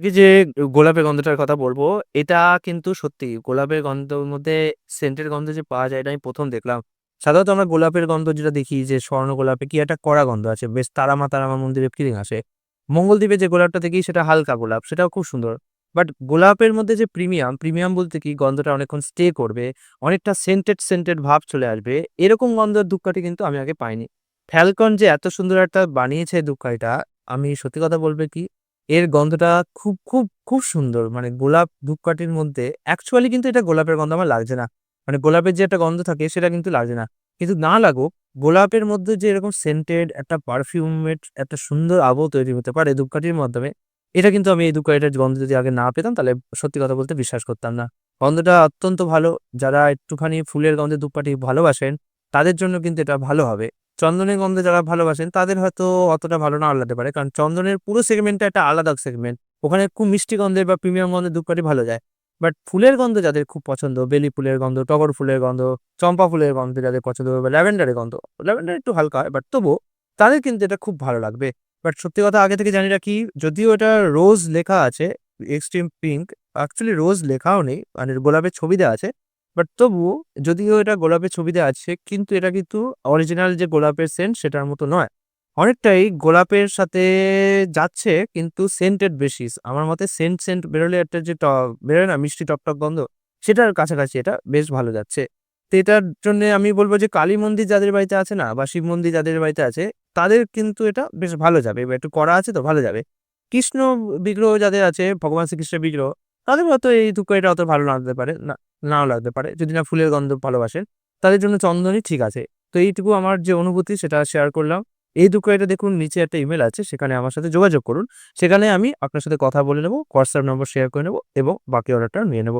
যে গোলাপের গন্ধটার কথা বলব, এটা কিন্তু সত্যি গোলাপের গন্ধর মধ্যে সেন্টের গন্ধ যে পাওয়া যায় এটা আমি ১ম দেখলাম। সাধারণত আমরা গোলাপের গন্ধ যেটা দেখি যে স্বর্ণ গোলাপে কি একটা কড়া গন্ধ আছে। বেশ তারামা, তারামা মন্দিরে ফিলিং আসে। মঙ্গলদ্বীপে যে গোলাপটা দেখি সেটা হালকা গোলাপ, সেটাও খুব সুন্দর। বাট গোলাপের মধ্যে যে প্রিমিয়াম, প্রিমিয়াম বলতে কি গন্ধটা অনেকক্ষণ স্টে করবে, অনেকটা সেন্টেড, সেন্টেড ভাব চলে আসবে। এরকম গন্ধের ধূপকাঠি কিন্তু আমি আগে পাইনি। ফ্যালকন যে এত সুন্দর একটা বানিয়েছে ধূপকাঠিটা, আমি সত্যি কথা বলতে কি এর গন্ধটা খুব, খুব, খুব সুন্দর। মানে গোলাপ ধূপকাঠির মধ্যে অ্যাকচুয়ালি কিন্তু এটা গোলাপের গন্ধ আমার লাগছে না। মানে গোলাপের যে একটা গন্ধ থাকে সেটা কিন্তু লাগছে না। কিন্তু না লাগুক, গোলাপের মধ্যে যে এরকম সেন্টেড একটা পারফিউমের একটা সুন্দর আবহ তৈরি হতে পারে ধূপকাঠির মাধ্যমে, এটা কিন্তু আমি এই ধূপকাঠিটার গন্ধ যদি আগে না পেতাম তাহলে সত্যি কথা বলতে বিশ্বাস করতাম না। গন্ধটা অত্যন্ত ভালো। যারা একটুখানি ফুলের গন্ধে ধূপকাঠি ভালোবাসেন, তাদের জন্য কিন্তু এটা ভালো হবে। চন্দনের গন্ধে যারা ভালোবাসেন তাদের হয়তো অতটা ভালো নাও লাগতে পারে। কারণ চন্দনের পুরো সেগমেন্টটা একটা আলাদা সেগমেন্ট। ওখানে খুব মিষ্টি গন্ধের বা প্রিমিয়াম গন্ধের ধূপকাঠি ভালো যায়। বাট ফুলের গন্ধ যাদের খুব পছন্দ, বেলি ফুলের গন্ধ, টগর ফুলের গন্ধ, চম্পা ফুলের গন্ধ যাদের পছন্দ বা ল্যাভেন্ডারের গন্ধ, ল্যাভেন্ডার একটু হালকা হয় বাট তবুও তাদের কিন্তু এটা খুব ভালো লাগবে। বাট সত্যি কথা আগে থেকে জানি রাখি যদিও এটা রোজ লেখা আছে, এক্সট্রিম পিঙ্ক, অ্যাকচুয়ালি রোজ লেখাও নেই। মানে গোলাপের ছবি দেওয়া আছে। বাট তবুও যদিও এটা গোলাপের ছবিতে আছে কিন্তু এটা কিন্তু অরিজিনাল যে গোলাপের সেন্ট সেটার মতো নয়। অনেকটাই গোলাপের সাথে যাচ্ছে কিন্তু সেন্টেড বেশি। আমার মতে সেন্ট, সেন্ট বেরোলে একটা যে বেরোয় না মিষ্টি টকটক গন্ধ, সেটার কাছাকাছি এটা বেশ ভালো যাচ্ছে। তো এটার জন্যে আমি বলব যে কালী মন্দির যাদের বাড়িতে আছে না বা শিব মন্দির যাদের বাড়িতে আছে, তাদের কিন্তু এটা বেশ ভালো যাবে বা একটু করা আছে তো ভালো যাবে। কৃষ্ণ বিগ্রহ যাদের আছে, ভগবান শ্রীকৃষ্ণের বিগ্রহ, তাদের হয়তো এই ধূপকাঠিটা অত ভালো না পারে, না নাও লাগতে পারে। যদি না ফুলের গন্ধ ভালোবাসেন, তাদের জন্য চন্দনই ঠিক আছে। তো এইটুকু আমার যে অনুভূতি সেটা শেয়ার করলাম। এই এটা দেখুন নিচে একটা ইমেল আছে সেখানে আমার সাথে যোগাযোগ করুন। সেখানে আমি আপনার সাথে কথা বলে নেব হোয়াটসঅ্যাপ নম্বর শেয়ার করে নেব এবং বাকি অর্ডারটা নিয়ে নেব।